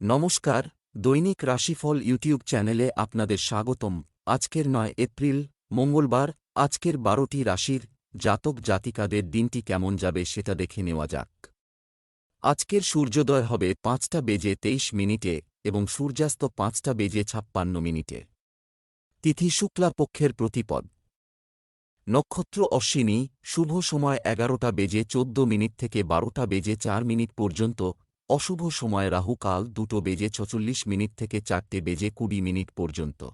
নমস্কার, দৈনিক রাশিফল ইউটিউব চ্যানেলে আপনাদের স্বাগতম। আজকের নয় এপ্রিল, মঙ্গলবার, আজকের বারোটি রাশির জাতক জাতিকাদের দিনটি কেমন যাবে সেটা দেখে নেওয়া যাক। আজকের সূর্যোদয় হবে পাঁচটা বেজে তেইশ মিনিটে এবং সূর্যাস্ত পাঁচটা বেজে ছাপ্পান্ন মিনিটে। তিথি শুক্লা পক্ষের প্রতিপদ। নক্ষত্র অশ্বিনী, শুভ সময় এগারোটা বেজে চোদ্দ মিনিট থেকে বারোটা বেজে চার মিনিট পর্যন্ত অশুভ সময় রাহুকাল দুটো বেজে ছচল্লিশ মিনিট থেকে চারটে বেজে কুড়ি মিনিট পর্যন্ত।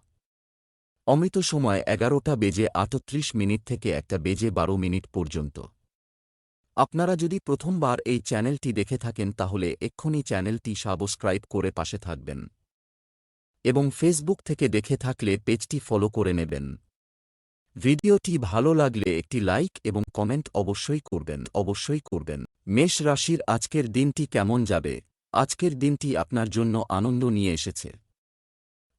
অমৃত সময় এগারোটা বেজে আটত্রিশ মিনিট থেকে একটা বেজে বারো মিনিট পর্যন্ত। আপনারা যদি প্রথমবার এই চ্যানেলটি দেখে থাকেন তাহলে এক্ষুনি চ্যানেলটি সাবস্ক্রাইব করে পাশে থাকবেন। এবং ফেসবুক থেকে দেখে থাকলে পেজটি ফলো করে নেবেন। ভিডিওটি ভালো লাগলে একটি লাইক এবং কমেন্ট অবশ্যই করবেন অবশ্যই করবেন। মেষ রাশির আজকের দিনটি কেমন যাবে? আজকের দিনটি আপনার জন্য আনন্দ নিয়ে এসেছে।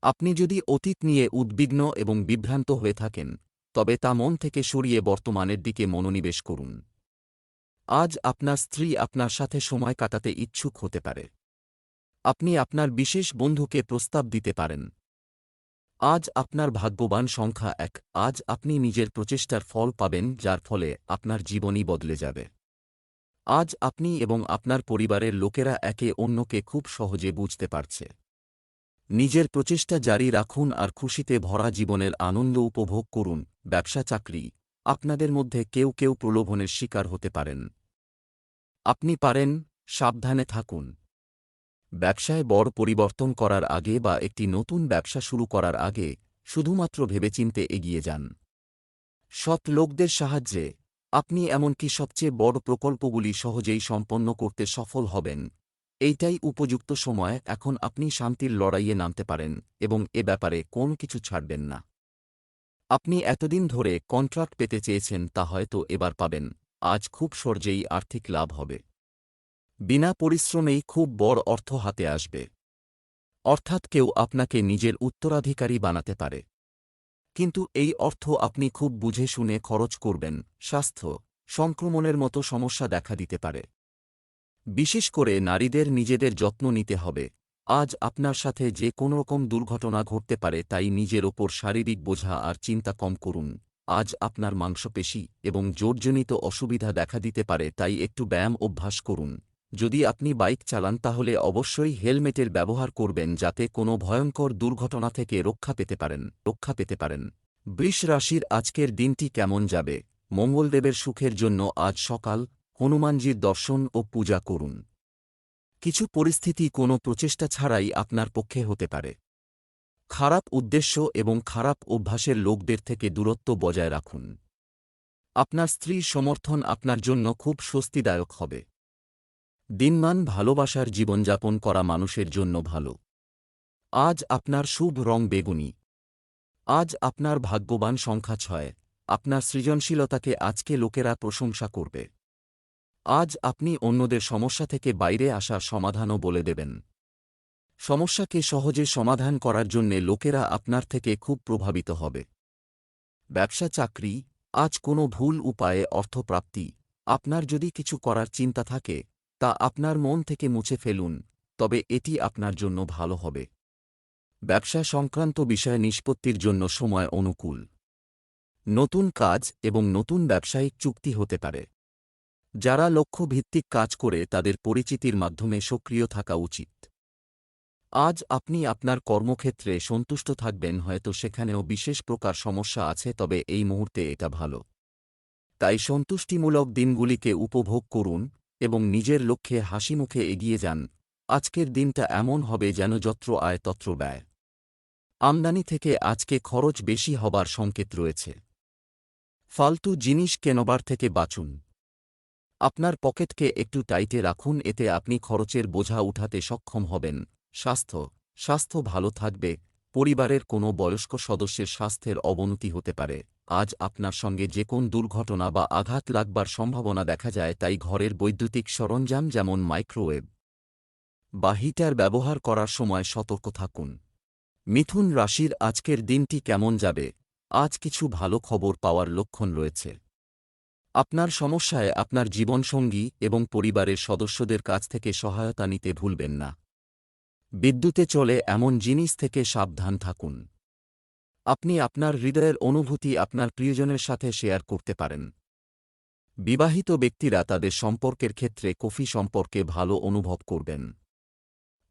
আপনি যদি অতীত নিয়ে উদ্বিগ্ন এবং বিভ্রান্ত হয়ে থাকেন, তবে তা মন থেকে সরিয়ে বর্তমানের দিকে মনোনিবেশ করুন। আজ আপনার স্ত্রী আপনার সাথে সময় কাটাতে ইচ্ছুক হতে পারে। আপনি আপনার বিশেষ বন্ধুকে প্রস্তাব দিতে পারেন। আজ আপনার ভাগ্যবান সংখ্যা এক। আজ আপনি নিজের প্রচেষ্টার ফল পাবেন, যার ফলে আপনার জীবনই বদলে যাবে। আজ আপনি এবং আপনার পরিবারের লোকেরা একে অন্যকে খুব সহজে বুঝতে পারছে। নিজের প্রচেষ্টা জারি রাখুন আর খুশিতে ভরা জীবনের আনন্দ উপভোগ করুন। ব্যবসা, চাকরি, আপনাদের মধ্যে কেউ কেউ প্রলোভনের শিকার হতে পারেন। আপনি পারেন, সাবধানে থাকুন। ব্যবসায় বড় পরিবর্তন করার আগে বা একটি নতুন ব্যবসা শুরু করার আগে শুধুমাত্র ভেবেচিন্তে এগিয়ে যান। সৎ লোকদের সাহায্যে। আপনি এমনকি সবচেয়ে বড় প্রকল্পগুলি সহজেই সম্পন্ন করতে সফল হবেন। এইটাই উপযুক্ত সময়, এখন আপনি শান্তির লড়াইয়ে নামতে পারেন এবং এ ব্যাপারে কোন কিছু ছাড়বেন না। আপনি এতদিন ধরে কন্ট্রাক্ট পেতে চেয়েছেন তা হয়তো এবার পাবেন। আজ খুব সহজেই আর্থিক লাভ হবে। বিনা পরিশ্রমেই খুব বড় অর্থ হাতে আসবে। অর্থাৎ কেউ আপনাকে নিজের উত্তরাধিকারী বানাতে পারে। কিন্তু এই অর্থ আপনি খুব বুঝে শুনে খরচ করবেন, স্বাস্থ্য, সংক্রমণের মতো সমস্যা দেখা দিতে পারে। বিশেষ করে নারীদের নিজেদের যত্ন নিতে হবে। আজ আপনার সাথে যে কোনোরকম দুর্ঘটনা ঘটতে পারে তাই নিজের ওপর শারীরিক বোঝা আর চিন্তা কম করুন। আজ আপনার মাংসপেশি এবং জোরজনিত অসুবিধা দেখা দিতে পারে তাই একটু ব্যায়াম অভ্যাস করুন। যদি আপনি বাইক চালান তাহলে অবশ্যই হেলমেটের ব্যবহার করবেন যাতে কোনো ভয়ঙ্কর দুর্ঘটনা থেকে রক্ষা পেতে পারেন, রক্ষা পেতে পারেন। বৃষ রাশির আজকের দিনটি কেমন যাবে? মঙ্গলদেবের সুখের জন্য আজ সকাল হনুমানজির দর্শন ও পূজা করুন। কিছু পরিস্থিতি কোনো প্রচেষ্টা ছাড়াই আপনার পক্ষে হতে পারে। খারাপ উদ্দেশ্য এবং খারাপ অভ্যাসের লোকদের থেকে দূরত্ব বজায় রাখুন। আপনার স্ত্রীর সমর্থন আপনার জন্য খুব স্বস্তিদায়ক হবে। দিনমান ভালোবাসার জীবনযাপন করা মানুষের জন্য ভালো। আজ আপনার শুভ রং বেগুনি। আজ আপনার ভাগ্যবান সংখ্যা ছয়। আপনার সৃজনশীলতাকে আজকে লোকেরা প্রশংসা করবে। আজ আপনি অন্যদের সমস্যা থেকে বাইরে আসার সমাধানও বলে দেবেন। সমস্যাকে সহজে সমাধান করার জন্যে লোকেরা আপনার থেকে খুব প্রভাবিত হবে। ব্যবসা চাকরি, আজ কোনো ভুল উপায়ে অর্থপ্রাপ্তি। আপনার যদি কিছু করার চিন্তা থাকে তা আপনার মন থেকে মুছে ফেলুন, তবে এটি আপনার জন্য ভালো হবে। ব্যবসা সংক্রান্ত বিষয় নিষ্পত্তির জন্য সময় অনুকূল। নতুন কাজ এবং নতুন ব্যবসায়িক চুক্তি হতে পারে। যারা লক্ষ্যভিত্তিক কাজ করে তাদের পরিচিতির মাধ্যমে সক্রিয় থাকা উচিত। আজ আপনি আপনার কর্মক্ষেত্রে সন্তুষ্ট থাকবেন, হয়তো সেখানেও বিশেষ প্রকার সমস্যা আছে, তবে এই মুহূর্তে এটা ভালো। তাই সন্তুষ্টিমূলক দিনগুলিকে উপভোগ করুন এবং নিজের লক্ষ্যে হাসিমুখে এগিয়ে যান। আজকের দিনটা এমন হবে যেন যত্র আয় তত্র ব্যয়। আমদানি থেকে আজকে খরচ বেশি হবার সংকেত রয়েছে। ফালতু জিনিস কেনবার থেকে বাঁচুন। আপনার পকেটকে একটু টাইটে রাখুন, এতে আপনি খরচের বোঝা উঠাতে সক্ষম হবেন। স্বাস্থ্য। স্বাস্থ্য ভালো থাকবে। পরিবারের কোনো বয়স্ক সদস্যের স্বাস্থ্যের অবনতি হতে পারে। আজ আপনার সঙ্গে যে কোন দুর্ঘটনা বা আঘাত লাগবার সম্ভাবনা দেখা যায় তাই ঘরের বৈদ্যুতিক সরঞ্জাম যেমন মাইক্রোওয়েভ বা হিটার ব্যবহার করার সময় সতর্ক থাকুন। মিথুন রাশির আজকের দিনটি কেমন যাবে? আজ কিছু ভালো খবর পাওয়ার লক্ষণ রয়েছে। আপনার সমস্যায় আপনার জীবনসঙ্গী এবং পরিবারের সদস্যদের কাছ থেকে সহায়তা নিতে ভুলবেন না। বিদ্যুতে চলে এমন জিনিস থেকে সাবধান থাকুন। আপনি আপনার হৃদয়ের অনুভূতি আপনার প্রিয়জনের সাথে শেয়ার করতে পারেন। বিবাহিত ব্যক্তিরা তাদের সম্পর্কের ক্ষেত্রে কফি সম্পর্কে ভালো অনুভব করবেন।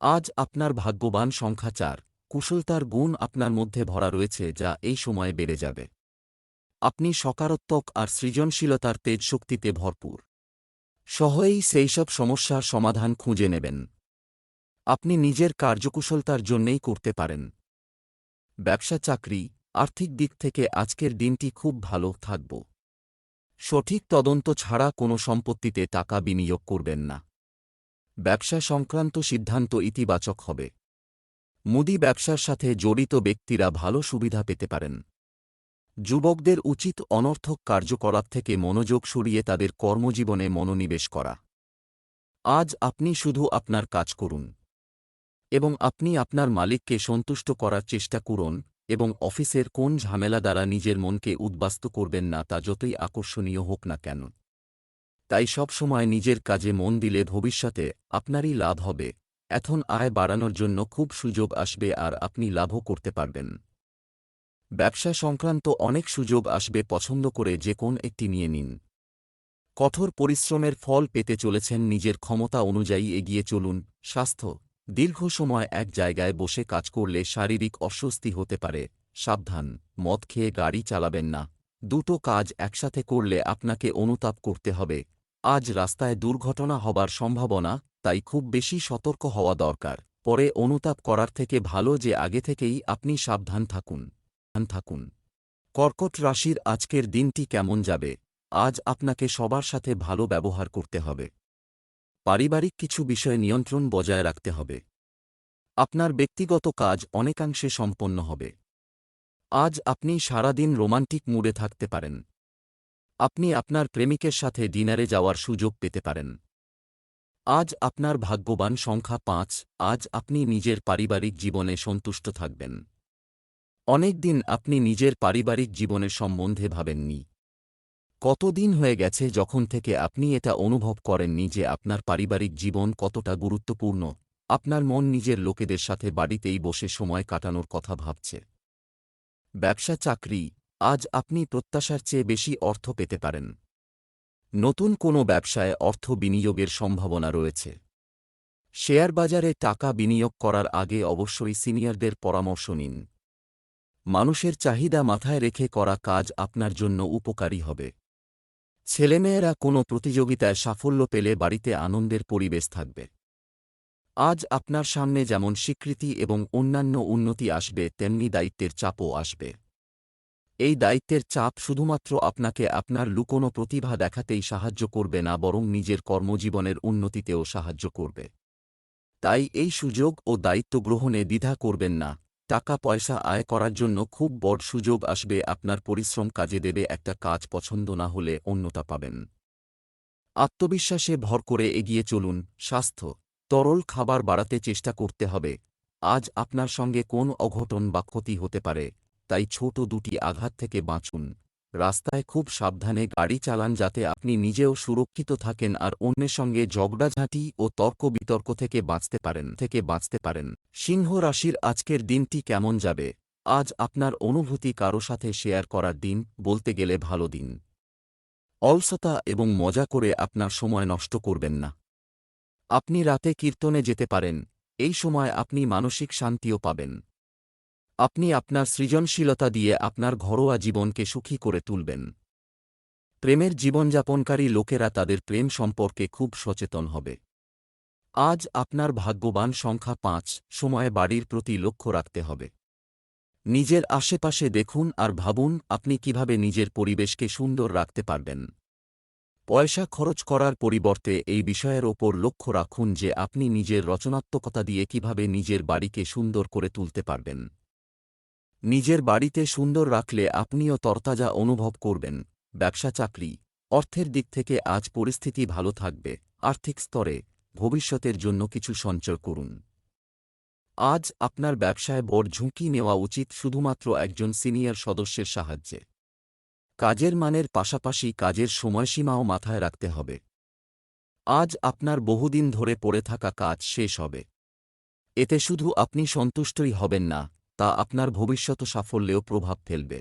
আজ আপনার ভাগ্যবান সংখ্যা চার, কুশলতার গুণ আপনার মধ্যে ভরা রয়েছে যা এই সময়ে বেড়ে যাবে। আপনি সকারাত্মক আর সৃজনশীলতার তেজ শক্তিতে ভরপুর। সহজেই সেইসব সমস্যার সমাধান খুঁজে নেবেন। আপনি নিজের কার্যকুশলতার জন্যেই করতে পারেন। ব্যবসা চাকরি, আর্থিক দিক থেকে আজকের দিনটি খুব ভালো থাকব। সঠিক তদন্ত ছাড়া কোনো সম্পত্তিতে টাকা বিনিয়োগ করবেন না। ব্যবসা সংক্রান্ত সিদ্ধান্ত ইতিবাচক হবে। মুদি ব্যবসার সাথে জড়িত ব্যক্তিরা ভালো সুবিধা পেতে পারেন। যুবকদের উচিত অনর্থক কার্যকলাপ থেকে মনোযোগ সরিয়ে তাদের কর্মজীবনে মনোনিবেশ করা। আজ আপনি শুধু আপনার কাজ করুন। এবং আপনি আপনার মালিককে সন্তুষ্ট করার চেষ্টা করুন এবং অফিসের কোন ঝামেলা দ্বারা নিজের মনকে উদ্বাস্ত করবেন না তা যতই আকর্ষণীয় হোক না কেন। তাই সব সময় নিজের কাজে মন দিলে ভবিষ্যতে আপনারই লাভ হবে। এখন আয় বাড়ানোর জন্য খুব সুযোগ আসবে আর আপনি লাভও করতে পারবেন। ব্যবসা সংক্রান্ত অনেক সুযোগ আসবে পছন্দ করে যে কোন একটি নিয়ে নিন। কঠোর পরিশ্রমের ফল পেতে চলেছেন নিজের ক্ষমতা অনুযায়ী এগিয়ে চলুন, স্বাস্থ্য দীর্ঘ সময় এক জায়গায় বসে কাজ করলে শারীরিক অস্বস্তি হতে পারে। সাবধান, মদ খেয়ে গাড়ি চালাবেন না। দুটো কাজ একসাথে করলে আপনাকে অনুতাপ করতে হবে। আজ রাস্তায় দুর্ঘটনা হবার সম্ভাবনা, তাই খুব বেশি সতর্ক হওয়া দরকার। পরে অনুতাপ করার থেকে ভালো যে আগে থেকেই আপনি সাবধান থাকুন। থাকুন। কর্কট রাশির আজকের দিনটি কেমন যাবে? আজ আপনাকে সবার সাথে ভালো ব্যবহার করতে হবে। পারিবারিক কিছু বিষয়ে নিয়ন্ত্রণ বজায় রাখতে হবে। আপনার ব্যক্তিগত কাজ অনেকাংশে সম্পন্ন হবে। আজ আপনি সারাদিন রোমান্টিক মুডে থাকতে পারেন। আপনি আপনার প্রেমিকের সাথে ডিনারে যাওয়ার সুযোগ পেতে পারেন। আজ আপনার ভাগ্যবান সংখ্যা পাঁচ, আজ আপনি নিজের পারিবারিক জীবনে সন্তুষ্ট থাকবেন। অনেক দিন আপনি নিজের পারিবারিক জীবনের সম্বন্ধে ভাবেননি। কতদিন হয়ে গেছে যখন থেকে আপনি এটা অনুভব করেননি যে আপনার পারিবারিক জীবন কতটা গুরুত্বপূর্ণ? আপনার মন নিজের লোকেদের সাথে বাড়িতেই বসে সময় কাটানোর কথা ভাবছে। ব্যবসা চাকরি, আজ আপনি প্রত্যাশার চেয়ে বেশি অর্থ পেতে পারেন। নতুন কোনো ব্যবসায় অর্থ বিনিয়োগের সম্ভাবনা রয়েছে। শেয়ার বাজারে টাকা বিনিয়োগ করার আগে অবশ্যই সিনিয়রদের পরামর্শ নিন। মানুষের চাহিদা মাথায় রেখে করা কাজ আপনার জন্য উপকারী হবে। ছেলেমেয়েরা কোনো প্রতিযোগিতায় সাফল্য পেলে বাড়িতে আনন্দের পরিবেশ থাকবে। আজ আপনার সামনে যেমন স্বীকৃতি এবং অন্যান্য উন্নতি আসবে, তেমনি দায়িত্বের চাপও আসবে। এই দায়িত্বের চাপ শুধুমাত্র আপনাকে আপনার লুকোনো প্রতিভা দেখাতেই সাহায্য করবে না, বরং নিজের কর্মজীবনের উন্নতিতেও সাহায্য করবে। তাই এই সুযোগ ও দায়িত্ব গ্রহণে দ্বিধা করবেন না। টাকা পয়সা আয় করার জন্য খুব বড় সুযোগ আসবে, আপনার পরিশ্রম কাজে দেবে, একটা কাজ পছন্দ না হলে অন্যতা পাবেন। আত্মবিশ্বাসে ভর করে এগিয়ে চলুন, স্বাস্থ্য, তরল খাবার বাড়াতে চেষ্টা করতে হবে। আজ আপনার সঙ্গে কোন অঘটন বা ক্ষতি হতে পারে, তাই ছোট দুটি আঘাত থেকে বাঁচুন। রাস্তায় খুব সাবধানে গাড়ি চালান যাতে আপনি নিজেও সুরক্ষিত থাকেন আর অন্যের সঙ্গে ঝগড়াঝাঁটি ও তর্ক বিতর্ক থেকে বাঁচতে পারেন, থেকে বাঁচতে পারেন। সিংহ রাশির আজকের দিনটি কেমন যাবে? আজ আপনার অনুভূতি কারও সাথে শেয়ার করার দিন, বলতে গেলে ভালো দিন। অলসতা এবং মজা করে আপনার সময় নষ্ট করবেন না। আপনি রাতে কীর্তনে যেতে পারেন, এই সময় আপনি মানসিক শান্তিও পাবেন। আপনি আপনার সৃজনশীলতা দিয়ে আপনার ঘরোয়া জীবনকে সুখী করে তুলবেন। প্রেমের জীবনযাপনকারী লোকেরা তাদের প্রেম সম্পর্কে খুব সচেতন হবে। আজ আপনার ভাগ্যবান সংখ্যা পাঁচ, সময়ে বাড়ির প্রতি লক্ষ্য রাখতে হবে। নিজের আশেপাশে দেখুন আর ভাবুন আপনি কীভাবে নিজের পরিবেশকে সুন্দর রাখতে পারবেন। পয়সা খরচ করার পরিবর্তে এই বিষয়ের ওপর লক্ষ্য রাখুন যে আপনি নিজের রচনাত্মকতা দিয়ে কীভাবে নিজের বাড়িকে সুন্দর করে তুলতে পারবেন। নিজের বাড়িতে সুন্দর রাখলে আপনিও তরতাজা অনুভব করবেন। ব্যবসা চাকরি। অর্থের দিক থেকে আজ পরিস্থিতি ভালো থাকবে। আর্থিক স্তরে ভবিষ্যতের জন্য কিছু সঞ্চয় করুন। আজ আপনার ব্যবসায় বড় ঝুঁকি নেওয়া উচিত শুধুমাত্র একজন সিনিয়র সদস্যের সাহায্যে। কাজের মানের পাশাপাশি কাজের সময়সীমাও মাথায় রাখতে হবে। আজ আপনার বহুদিন ধরে পড়ে থাকা কাজ শেষ হবে। এতে শুধু আপনি সন্তুষ্টই হবেন না। তা আপনার ভবিষ্যৎ সাফল্যেও প্রভাব ফেলবে।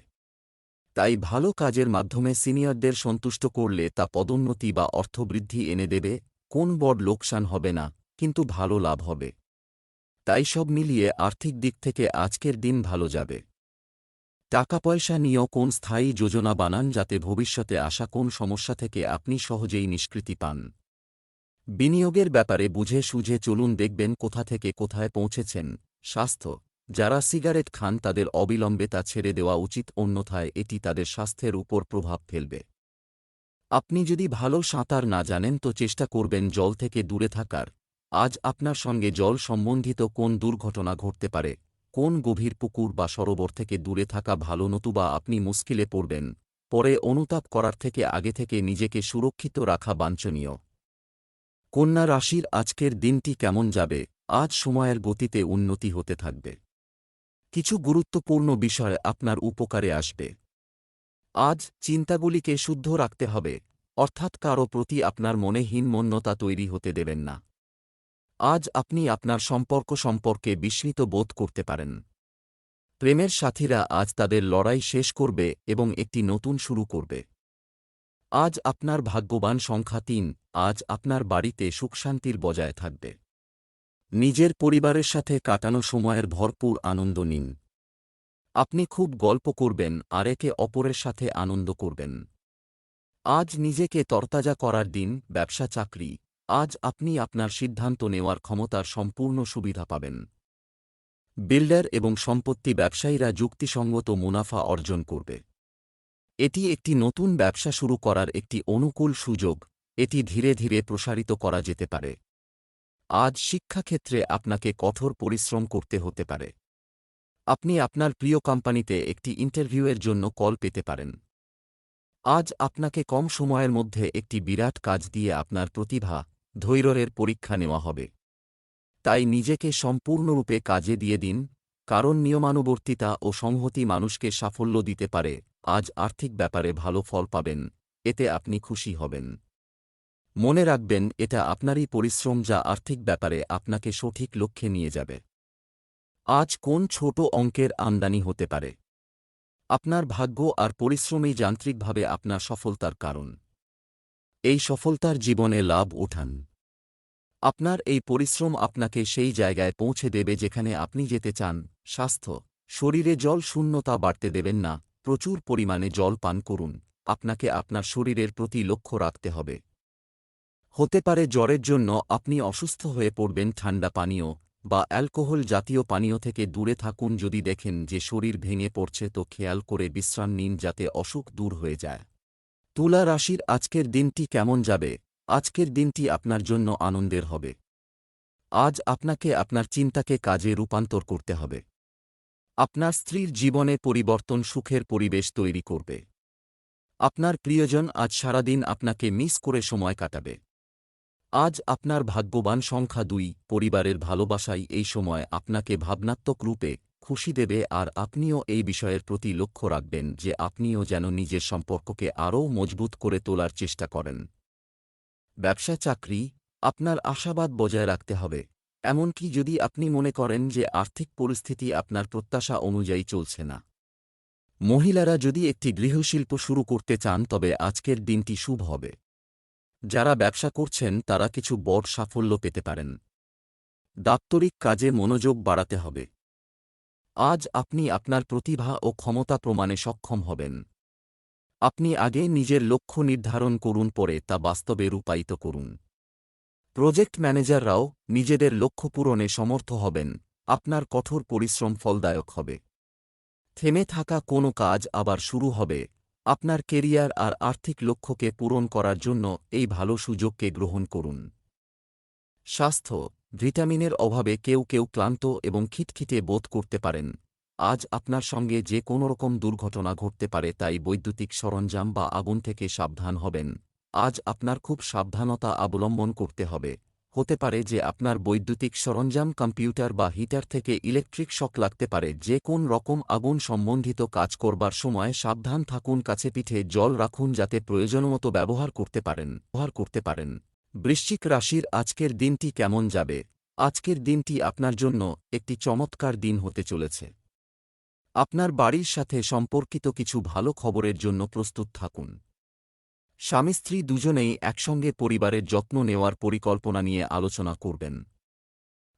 তাই ভালো কাজের মাধ্যমে সিনিয়রদের সন্তুষ্ট করলে তা পদোন্নতি বা অর্থবৃদ্ধি এনে দেবে, কোন বড় লোকসান হবে না, কিন্তু ভালো লাভ হবে। তাই সব মিলিয়ে আর্থিক দিক থেকে আজকের দিন ভালো যাবে। টাকা পয়সা নিয়েও কোন স্থায়ী যোজনা বানান যাতে ভবিষ্যতে আসা কোন সমস্যা থেকে আপনি সহজেই নিষ্কৃতি পান। বিনিয়োগের ব্যাপারে বুঝে সুঝে চলুন দেখবেন কোথা থেকে কোথায় পৌঁছেছেন, স্বাস্থ্য। যারা সিগারেট খান তাদের অবিলম্বে তা ছেড়ে দেওয়া উচিত, অন্যথায় এটি তাদের স্বাস্থ্যের উপর প্রভাব ফেলবে। আপনি যদি ভালো সাঁতার না জানেন তো চেষ্টা করবেন জল থেকে দূরে থাকার। আজ আপনার সঙ্গে জল সম্বন্ধিত কোন দুর্ঘটনা ঘটতে পারে? কোন গভীর পুকুর বা সরোবর থেকে দূরে থাকা ভালো নতুবা আপনি মুশকিলে পড়বেন? পরে অনুতাপ করার থেকে আগে থেকে নিজেকে সুরক্ষিত রাখা বাঞ্ছনীয়। কন্যা রাশির আজকের দিনটি কেমন যাবে? আজ সময়ের গতিতে উন্নতি হতে থাকবে। কিছু গুরুত্বপূর্ণ বিষয় আপনার উপকারে আসবে। আজ চিন্তাগুলিকে শুদ্ধ রাখতে হবে, অর্থাৎ কারও প্রতি আপনার মনে হীনমন্যতা তৈরি হতে দেবেন না। আজ আপনি আপনার সম্পর্ক সম্পর্কে বিস্মিত বোধ করতে পারেন। প্রেমের সাথীরা আজ তাদের লড়াই শেষ করবে এবং একটি নতুন শুরু করবে। আজ আপনার ভাগ্যবান সংখ্যা তিন, আজ আপনার বাড়িতে সুখশান্তির বজায় থাকবে। নিজের পরিবারের সাথে কাটানো সময়ের ভরপুর আনন্দ নিন। আপনি খুব গল্প করবেন আর একে অপরের সাথে আনন্দ করবেন। আজ নিজেকে তরতাজা করার দিন, ব্যবসা চাকরি। আজ আপনি আপনার সিদ্ধান্ত নেওয়ার ক্ষমতার সম্পূর্ণ সুবিধা পাবেন। বিল্ডার এবং সম্পত্তি ব্যবসায়ীরা যুক্তিসঙ্গত মুনাফা অর্জন করবে। এটি একটি নতুন ব্যবসা শুরু করার একটি অনুকূল সুযোগ। এটি ধীরে ধীরে প্রসারিত করা যেতে পারে। আজ শিক্ষাক্ষেত্রে আপনাকে কঠোর পরিশ্রম করতে হতে পারে। আপনি আপনার প্রিয় কোম্পানিতে একটি ইন্টারভিউয়ের জন্য কল পেতে পারেন। আজ আপনাকে কম সময়ের মধ্যে একটি বিরাট কাজ দিয়ে আপনার প্রতিভা ধৈর্যের পরীক্ষা নেওয়া হবে। তাই নিজেকে সম্পূর্ণরূপে কাজে দিয়ে দিন, কারণ নিয়মানুবর্তিতা ও সংহতি মানুষকে সাফল্য দিতে পারে। আজ আর্থিক ব্যাপারে ভালো ফল পাবেন, এতে আপনি খুশি হবেন। মনে রাখবেন, এটা আপনারই পরিশ্রম যা আর্থিক ব্যাপারে আপনাকে সঠিক লক্ষ্যে নিয়ে যাবে। আজ কোন ছোট অঙ্কের আমদানি হতে পারে? আপনার ভাগ্য আর পরিশ্রমই যান্ত্রিকভাবে আপনার সফলতার কারণ। এই সফলতার জীবনে লাভ ওঠান আপনার এই পরিশ্রম আপনাকে সেই জায়গায় পৌঁছে দেবে যেখানে আপনি যেতে চান, স্বাস্থ্য, শরীরে জল শূন্যতা বাড়তে দেবেন না, প্রচুর পরিমাণে জল পান করুন, আপনাকে আপনার শরীরের প্রতি লক্ষ্য রাখতে হবে। হতে পারে জ্বরের জন্য আপনি অসুস্থ হয়ে পড়বেন ঠান্ডা পানীয় বা অ্যালকোহল জাতীয় পানীয় থেকে দূরে থাকুন যদি দেখেন যে শরীর ভেঙে পড়ছে তো খেয়াল করে বিশ্রাম নিন যাতে অসুখ দূর হয়ে যায়। তুলা রাশির আজকের দিনটি কেমন যাবে? আজকের দিনটি আপনার জন্য আনন্দের হবে। আজ আপনাকে আপনার চিন্তাকে কাজে রূপান্তর করতে হবে। আপনার স্ত্রীর জীবনে পরিবর্তন সুখের পরিবেশ তৈরি করবে। আপনার প্রিয়জন আজ সারাদিন আপনাকে মিস করে সময় কাটাবে। আজ আপনার ভাগ্যবান সংখ্যা দুই, পরিবারের ভালোবাসাই এই সময় আপনাকে ভাবনাত্মক রূপে খুশি দেবে আর আপনিও এই বিষয়ের প্রতি লক্ষ্য রাখবেন যে আপনিও যেন নিজের সম্পর্ককে আরও মজবুত করে তোলার চেষ্টা করেন। ব্যবসা চাকরি, আপনার আশাবাদ বজায় রাখতে হবে, এমনকি যদি আপনি মনে করেন যে আর্থিক পরিস্থিতি আপনার প্রত্যাশা অনুযায়ী চলছে না। মহিলারা যদি একটি গৃহশিল্প শুরু করতে চান তবে আজকের দিনটি শুভ হবে। যারা ব্যবসা করছেন, তারা কিছু বড় সাফল্য পেতে পারেন। দাপ্তরিক কাজে মনোযোগ বাড়াতে হবে। আজ আপনি আপনার প্রতিভা ও ক্ষমতা প্রমাণে সক্ষম হবেন। আপনি আগে নিজের লক্ষ্য নির্ধারণ করুন, পরে তা বাস্তবে রূপায়িত করুন। প্রজেক্ট ম্যানেজাররাও নিজেদের লক্ষ্য পূরণে সমর্থ হবেন। আপনার কঠোর পরিশ্রম ফলদায়ক হবে। থেমে থাকা কোনো কাজ আবার শুরু হবে। আপনার কেরিয়ার আর আর্থিক লক্ষ্যকে পূরণ করার জন্য এই ভালো সুযোগকে গ্রহণ করুন। স্বাস্থ্য, ভিটামিনের অভাবে কেউ কেউ ক্লান্ত এবং খিটখিটে বোধ করতে পারেন। আজ আপনার সঙ্গে যে কোনোরকম দুর্ঘটনা ঘটতে পারে তাই বৈদ্যুতিক সরঞ্জাম বা আগুন থেকে সাবধান হবেন। আজ আপনার খুব সাবধানতা অবলম্বন করতে হবে। হতে পারে যে আপনার বৈদ্যুতিক সরঞ্জাম, কম্পিউটার বা হিটার থেকে ইলেকট্রিক শক লাগতে পারে, যে কোন রকম আগুন সম্বন্ধিত কাজ করবার সময় সাবধান থাকুন, কাছে পিঠে জল রাখুন যাতে প্রয়োজনমতো ব্যবহার করতে পারেন, ব্যবহার করতে পারেন। বৃশ্চিক রাশির আজকের দিনটি কেমন যাবে? আজকের দিনটি আপনার জন্য একটি চমৎকার দিন হতে চলেছে। আপনার বাড়ির সাথে সম্পর্কিত কিছু ভালো খবরের জন্য প্রস্তুত থাকুন। স্বামী স্ত্রী দুজনেই একসঙ্গে পরিবারের যত্ন নেওয়ার পরিকল্পনা নিয়ে আলোচনা করবেন।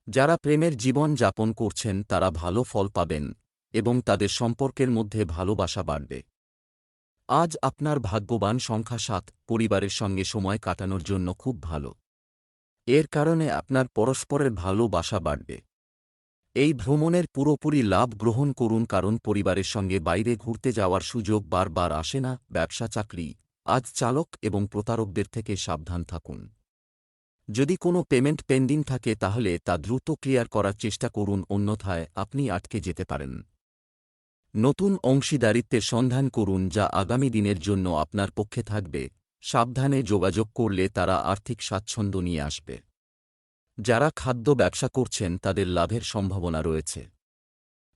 যারা প্রেমের জীবন যাপন করছেন, তারা ভালো ফল পাবেন এবং তাদের সম্পর্কের মধ্যে ভালোবাসা বাড়বে। আজ আপনার ভাগ্যবান সংখ্যা সাত, পরিবারের সঙ্গে সময় কাটানোর জন্য খুব ভালো। এর কারণে আপনার পরস্পরের ভালোবাসা বাড়বে। এই ভ্রমণের পুরোপুরি লাভ গ্রহণ করুন, কারণ পরিবারের সঙ্গে বাইরে ঘুরতে যাওয়ার সুযোগ বারবার আসে না, ব্যবসা, চাকরি আজ চালক এবং প্রতারকদের থেকে সাবধান থাকুন। যদি কোনো পেমেন্ট পেন্ডিং থাকে তাহলে তা দ্রুত ক্লিয়ার করার চেষ্টা করুন, অন্যথায় আপনি আটকে যেতে পারেন। নতুন অংশীদারিত্বের সন্ধান করুন যা আগামী দিনের জন্য আপনার পক্ষে থাকবে। সাবধানে যোগাযোগ করলে তারা আর্থিক স্বাচ্ছন্দ্য নিয়ে আসবে। যারা খাদ্য ব্যবসা করছেন তাদের লাভের সম্ভাবনা রয়েছে।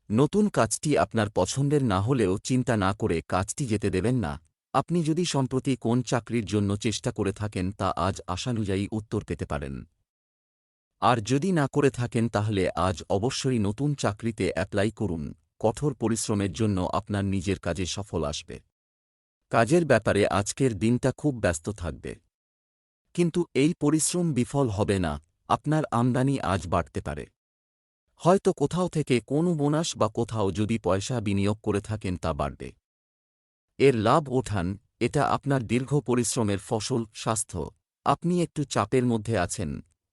নতুন কাজটি আপনার পছন্দের না হলেও চিন্তা না করে কাজটি যেতে দেবেন না। আপনি যদি সম্প্রতি কোন চাকরির জন্য চেষ্টা করে থাকেন, তা আজ আশানুযায়ী উত্তর পেতে পারেন। আর যদি না করে থাকেন, তাহলে আজ অবশ্যই নতুন চাকরিতে অ্যাপ্লাই করুন। কঠোর পরিশ্রমের জন্য আপনার নিজের কাজে সফল আসবে। কাজের ব্যাপারে আজকের দিনটা খুব ব্যস্ত থাকবে। কিন্তু এই পরিশ্রম বিফল হবে না, আপনার আমদানি আজ বাড়তে পারে। হয়তো কোথাও থেকে কোনো বোনাস বা কোথাও যদি পয়সা বিনিয়োগ করে থাকেন, তা বাড়বে। এর লাভ ওঠান, এটা আপনার দীর্ঘ পরিশ্রমের ফসল, স্বাস্থ্য। আপনি একটু চাপের মধ্যে আছেন,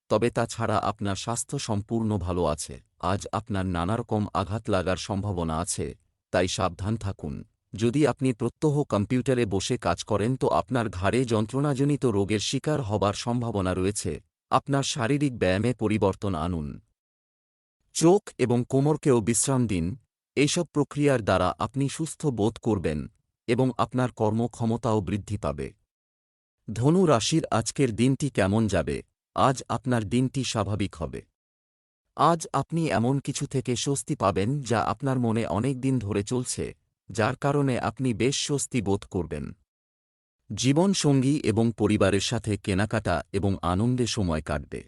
তবে তা ছাড়া আপনার স্বাস্থ্য সম্পূর্ণ ভালো আছে। আজ আপনার নানারকম আঘাত লাগার সম্ভাবনা আছে, তাই সাবধান থাকুন। যদি আপনি প্রত্যহ কম্পিউটারে বসে কাজ করেন, তো আপনার ঘাড়ে যন্ত্রণাজনিত রোগের শিকার হবার সম্ভাবনা রয়েছে। আপনার শারীরিক ব্যায়ামে পরিবর্তন আনুন। চোখ এবং কোমরকেও বিশ্রাম দিন। এইসব প্রক্রিয়ার দ্বারা আপনি সুস্থ বোধ করবেন। এবং আপনার কর্মক্ষমতাও বৃদ্ধি পাবে। ধনু রাশির আজকের দিনটি কেমন যাবে? আজ আপনার দিনটি স্বাভাবিক হবে। আজ আপনি এমন কিছু থেকে স্বস্তি পাবেন যা আপনার মনে অনেক দিন ধরে চলছে, যার কারণে আপনি বেশ স্বস্তি বোধ করবেন। জীবনসঙ্গী এবং পরিবারের সাথে কেনাকাটা এবং আনন্দে সময় কাটবে।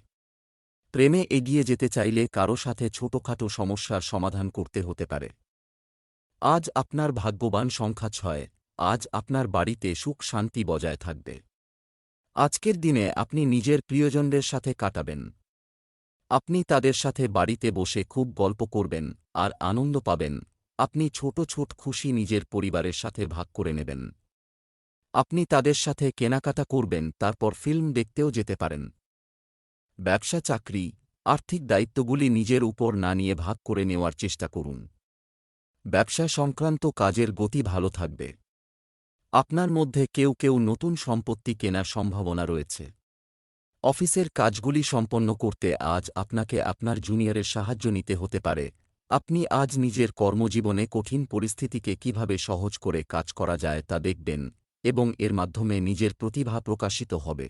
প্রেমে এগিয়ে যেতে চাইলে কারও সাথে ছোটখাটো সমস্যার সমাধান করতে হতে পারে। আজ আপনার ভাগ্যবান সংখ্যা ছয়। আজ আপনার বাড়িতে সুখ শান্তি বজায় থাকবে। আজকের দিনে আপনি নিজের প্রিয়জনদের সাথে কাটাবেন। আপনি তাদের সাথে বাড়িতে বসে খুব গল্প করবেন আর আনন্দ পাবেন। আপনি ছোট ছোট খুশি নিজের পরিবারের সাথে ভাগ করে নেবেন। আপনি তাদের সাথে কেনাকাটা করবেন, তারপর ফিল্ম দেখতেও যেতে পারেন। ব্যবসা, চাকরি, আর্থিক দায়িত্বগুলি নিজের উপর না নিয়ে ভাগ করে নেওয়ার চেষ্টা করুন। ব্যবসা সংক্রান্ত কাজের গতি ভালো থাকবে। আপনার মধ্যে কেউ কেউ নতুন সম্পত্তি কেনার সম্ভাবনা রয়েছে। অফিসের কাজগুলি সম্পন্ন করতে আজ আপনাকে আপনার জুনিয়রের সাহায্য নিতে হতে পারে। আপনি আজ নিজের কর্মজীবনে কঠিন পরিস্থিতিকে কীভাবে সহজ করে কাজ করা যায় তা দেখবেন এবং এর মাধ্যমে নিজের প্রতিভা প্রকাশিত হবে।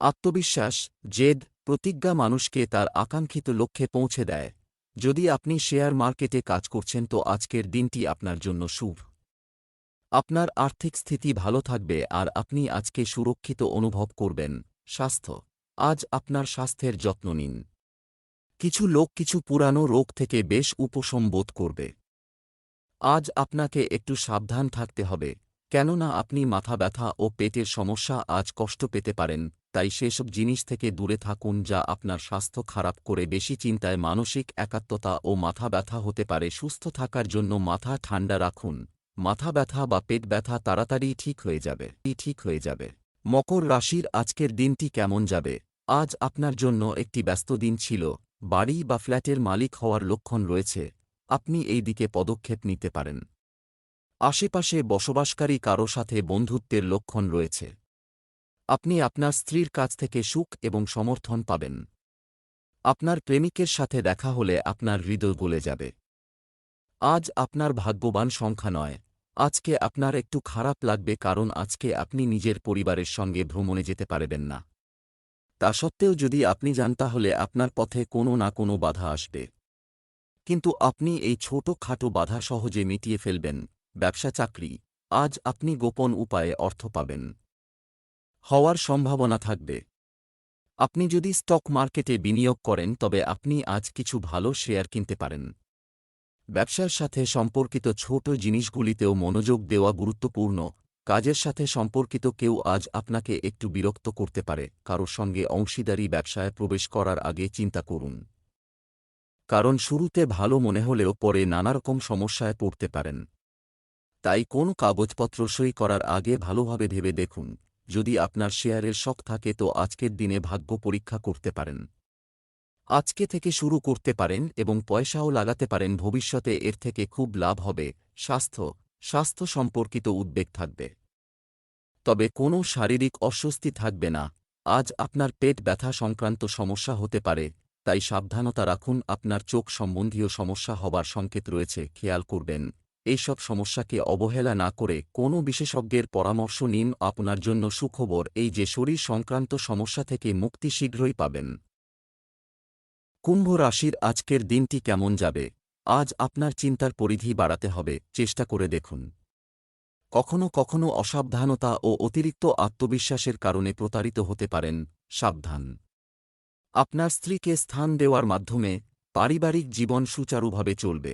আত্মবিশ্বাস, জেদ, প্রতিজ্ঞা মানুষকে তার আকাঙ্ক্ষিত লক্ষ্যে পৌঁছে দেয়। যদি আপনি শেয়ার মার্কেটে কাজ করছেন তো আজকের দিনটি আপনার জন্য শুভ। আপনার আর্থিক স্থিতি ভালো থাকবে আর আপনি আজকে সুরক্ষিত অনুভব করবেন। স্বাস্থ্য। আজ আপনার স্বাস্থ্যের যত্ন নিন। কিছু লোক কিছু পুরানো রোগ থেকে বেশ উপশম বোধ করবে। আজ আপনাকে একটু সাবধান থাকতে হবে। কেননা আপনি মাথা ব্যথা ও পেটের সমস্যা আজ কষ্ট পেতে পারেন, তাই সেসব জিনিস থেকে দূরে থাকুন যা আপনার স্বাস্থ্য খারাপ করে বেশি চিন্তায় মানসিক একাত্মতা ও মাথা ব্যথা হতে পারে। সুস্থ থাকার জন্য মাথা ঠান্ডা রাখুন। মাথা ব্যথা বা পেট ব্যথা তাড়াতাড়ি ঠিক হয়ে যাবে। ঠিক হয়ে যাবে। মকর রাশির আজকের দিনটি কেমন যাবে? আজ আপনার জন্য একটি ব্যস্ত দিন ছিল। বাড়ি বা ফ্ল্যাটের মালিক হওয়ার লক্ষণ রয়েছে। আপনি এই দিকে পদক্ষেপ নিতে পারেন। আশেপাশে বসবাসকারী কারও সাথে বন্ধুত্বের লক্ষণ রয়েছে। আপনি আপনার স্ত্রীর কাছ থেকে সুখ এবং সমর্থন পাবেন। আপনার প্রেমিকের সাথে দেখা হলে আপনার হৃদয় গলে যাবে। আজ আপনার ভাগ্যবান সংখ্যা নয়। আজকে আপনার একটু খারাপ লাগবে কারণ আজকে আপনি নিজের পরিবারের সঙ্গে ভ্রমণে যেতে পারবেন না। তা সত্ত্বেও যদি আপনি যান তাহলে আপনার পথে কোনো না কোনো বাধা আসবে। কিন্তু আপনি এই ছোট খাটো বাধা সহজে মিটিয়ে ফেলবেন। ব্যবসা চাকরি, আজ আপনি গোপন উপায়ে অর্থ পাবেন। হওয়ার সম্ভাবনা থাকবে। আপনি যদি স্টক মার্কেটে বিনিয়োগ করেন, তবে আপনি আজ কিছু ভালো শেয়ার কিনতে পারেন। ব্যবসার সাথে সম্পর্কিত ছোট জিনিসগুলিতেও মনোযোগ দেওয়া গুরুত্বপূর্ণ। কাজের সাথে সম্পর্কিত কেউ আজ আপনাকে একটু বিরক্ত করতে পারে। কারোর সঙ্গে অংশীদারি ব্যবসায় প্রবেশ করার আগে চিন্তা করুন। কারণ শুরুতে ভালো মনে হলেও পরে নানারকম সমস্যায় পড়তে পারেন। তাই কোন কাগজপত্র সই করার আগে ভালোভাবে ভেবে দেখুন, যদি আপনার শেয়ারের শখ থাকে তো আজকের দিনে ভাগ্য পরীক্ষা করতে পারেন। আজকে থেকে শুরু করতে পারেন এবং পয়সাও লাগাতে পারেন, ভবিষ্যতে এর থেকে খুব লাভ হবে, স্বাস্থ্য স্বাস্থ্য সম্পর্কিত উদ্বেগ থাকবে। তবে কোনো শারীরিক অস্বস্তি থাকবে না, আজ আপনার পেট ব্যথা সংক্রান্ত সমস্যা হতে পারে, তাই সাবধানতা রাখুন, আপনার চোখ সম্বন্ধীয় সমস্যা হবার সংকেত রয়েছে, খেয়াল করবেন। এইসব সমস্যাকে অবহেলা না করে কোনো বিশেষজ্ঞের পরামর্শ নিন আপনার জন্য সুখবর এই যে শরীর সংক্রান্ত সমস্যা থেকে মুক্তি শীঘ্রই পাবেন। কুম্ভ রাশির আজকের দিনটি কেমন যাবে? আজ আপনার চিন্তার পরিধি বাড়াতে হবে, চেষ্টা করে দেখুন। কখনো কখনো অসাবধানতা ও অতিরিক্ত আত্মবিশ্বাসের কারণে প্রতারিত হতে পারেন, সাবধান। আপনার স্ত্রীকে স্থান দেওয়ার মাধ্যমে পারিবারিক জীবন সুচারুভাবে চলবে।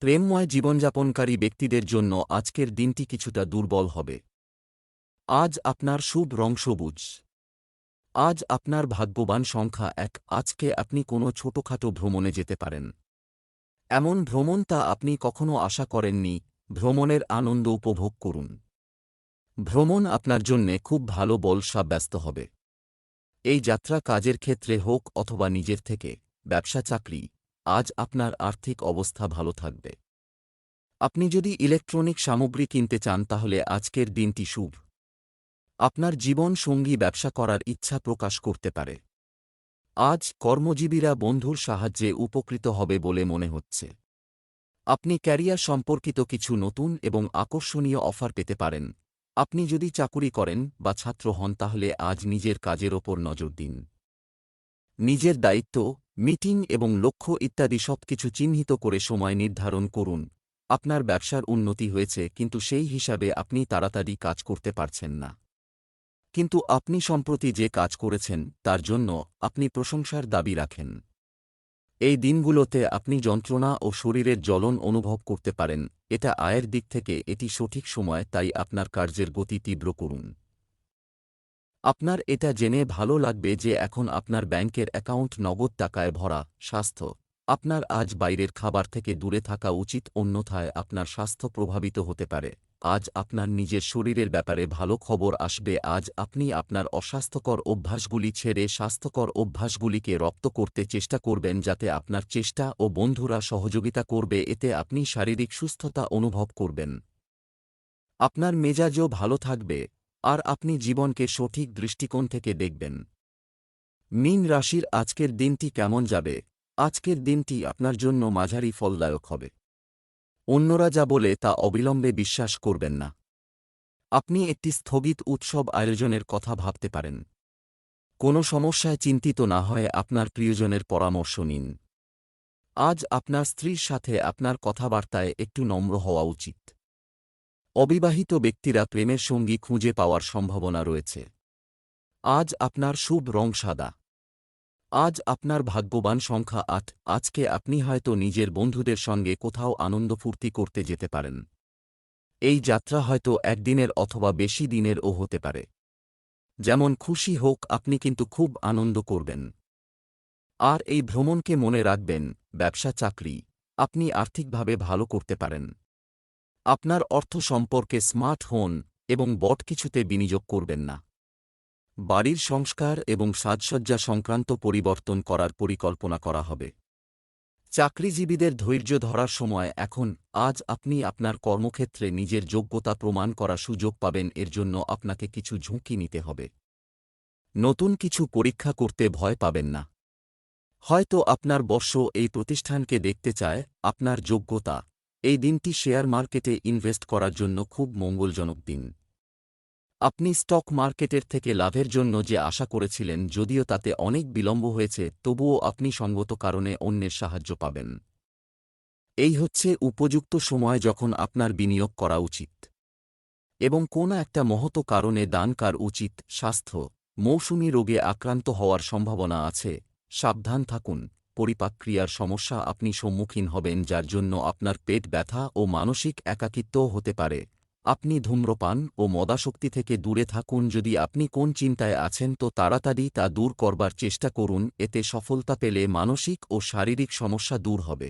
প্রেমময় জীবনযাপনকারী ব্যক্তিদের জন্য আজকের দিনটি কিছুটা দুর্বল হবে। আজ আপনার শুভ রং সবুজ। আজ আপনার ভাগ্যবান সংখ্যা এক। আজকে আপনি কোনো ছোটখাটো ভ্রমণে যেতে পারেন। এমন ভ্রমণ তা আপনি কখনো আশা করেননি। ভ্রমণের আনন্দ উপভোগ করুন। ভ্রমণ আপনার জন্যে খুব ভালো বল সাব্যস্ত হবে। এই যাত্রা কাজের ক্ষেত্রে হোক অথবা নিজের থেকে, ব্যবসা, চাকরি আজ আপনার আর্থিক অবস্থা ভালো থাকবে। আপনি যদি ইলেকট্রনিক সামগ্রী কিনতে চান তাহলে আজকের দিনটি শুভ। আপনার জীবন সঙ্গী ব্যবসা করার ইচ্ছা প্রকাশ করতে পারে। আজ কর্মজীবীরা বন্ধুর সাহায্যে উপকৃত হবে বলে মনে হচ্ছে। আপনি ক্যারিয়ার সম্পর্কিত কিছু নতুন এবং আকর্ষণীয় অফার পেতে পারেন। আপনি যদি চাকুরি করেন বা ছাত্র হন তাহলে আজ নিজের কাজের ওপর নজর দিন। নিজের দায়িত্ব মিটিং এবং লক্ষ্য ইত্যাদি সবকিছু চিহ্নিত করে সময় নির্ধারণ করুন। আপনার ব্যবসার উন্নতি হয়েছে, কিন্তু সেই হিসাবে আপনি তাড়াতাড়ি কাজ করতে পারছেন না। কিন্তু আপনি সম্প্রতি যে কাজ করেছেন, তার জন্য আপনি প্রশংসার দাবি রাখেন। এই দিনগুলোতে আপনি যন্ত্রণা ও শরীরের জ্বলন অনুভব করতে পারেন, এটা আয়ের দিক থেকে এটি সঠিক সময়, তাই আপনার কার্যের গতি তীব্র করুন। আপনার এটা জেনে ভালো লাগবে যে এখন আপনার ব্যাংকের অ্যাকাউন্ট নগদ টাকায় ভরা, স্বাস্থ্য। আপনার আজ বাইরের খাবার থেকে দূরে থাকা উচিত, অন্যথায় আপনার স্বাস্থ্য প্রভাবিত হতে পারে। আজ আপনার নিজের শরীরের ব্যাপারে ভালো খবর আসবে, আজ আপনি আপনার অস্বাস্থ্যকর অভ্যাসগুলি ছেড়ে স্বাস্থ্যকর অভ্যাসগুলিকে রপ্ত করতে চেষ্টা করবেন যাতে আপনার চেষ্টা ও বন্ধুরা সহযোগিতা করবে, এতে আপনি শারীরিক সুস্থতা অনুভব করবেন। আপনার মেজাজও ভালো থাকবে। আর আপনি জীবনকে সঠিক দৃষ্টিকোণ থেকে দেখবেন। মীন রাশির আজকের দিনটি কেমন যাবে? আজকের দিনটি আপনার জন্য মাঝারি ফলদায়ক হবে। অন্যরা যা বলে তা অবিলম্বে বিশ্বাস করবেন না। আপনি একটি স্থগিত উৎসব আয়োজনের কথা ভাবতে পারেন। কোনো সমস্যায় চিন্তিত না হয়ে আপনার প্রিয়জনের পরামর্শ নিন। আজ আপনার স্ত্রীর সাথে আপনার কথাবার্তায় একটু নম্র হওয়া উচিত। অবিবাহিত ব্যক্তিরা প্রেমের সঙ্গী খুঁজে পাওয়ার সম্ভাবনা রয়েছে। আজ আপনার শুভ রং সাদা। আজ আপনার ভাগ্যবান সংখ্যা আট। আজকে আপনি হয়তো নিজের বন্ধুদের সঙ্গে কোথাও আনন্দ ফুর্তি করতে যেতে পারেন। এই যাত্রা হয়তো একদিনের অথবা বেশি দিনেরও হতে পারে। যেমন খুশি হোক, আপনি কিন্তু খুব আনন্দ করবেন। আর এই ভ্রমণকে মনে রাখবেন ব্যবসা চাকরি আপনি আর্থিকভাবে ভালো করতে পারেন। আপনার অর্থ সম্পর্কে স্মার্ট হন এবং বট কিছুতে বিনিয়োগ করবেন না। বাড়ির সংস্কার এবং সাজসজ্জা সংক্রান্ত পরিবর্তন করার পরিকল্পনা করা হবে। চাকরিজীবীদের ধৈর্য ধরার সময় এখন, আজ আপনি আপনার কর্মক্ষেত্রে নিজের যোগ্যতা প্রমাণ করার সুযোগ পাবেন, এর জন্য আপনাকে কিছু ঝুঁকি নিতে হবে। নতুন কিছু পরীক্ষা করতে ভয় পাবেন না। হয়তো আপনার বর্ষ এই প্রতিষ্ঠানকে দেখতে চায়, আপনার যোগ্যতা এই দিনটি শেয়ার মার্কেটে ইনভেস্ট করার জন্য খুব মঙ্গলজনক দিন। আপনি স্টক মার্কেটের থেকে লাভের জন্য যে আশা করেছিলেন যদিও তাতে অনেক বিলম্ব হয়েছে, তবুও আপনি সঙ্গত কারণে অন্যের সাহায্য পাবেন। এই হচ্ছে উপযুক্ত সময় যখন আপনার বিনিয়োগ করা উচিত। এবং কোন একটা মহত কারণে দান কার উচিত, স্বাস্থ্য, মৌসুমি রোগে আক্রান্ত হওয়ার সম্ভাবনা আছে, সাবধান থাকুন। পরিপাকক্রিয়ার সমস্যা আপনি সম্মুখীন হবেন যার জন্য আপনার পেট ব্যথা ও মানসিক একাকিত্ব হতে পারে। আপনি ধূম্রপান ও মদাশক্তি থেকে দূরে থাকুন যদি আপনি কোন চিন্তায় আছেন তো তাড়াতাড়ি তা দূর করবার চেষ্টা করুন, এতে সফলতা পেলে মানসিক ও শারীরিক সমস্যা দূর হবে।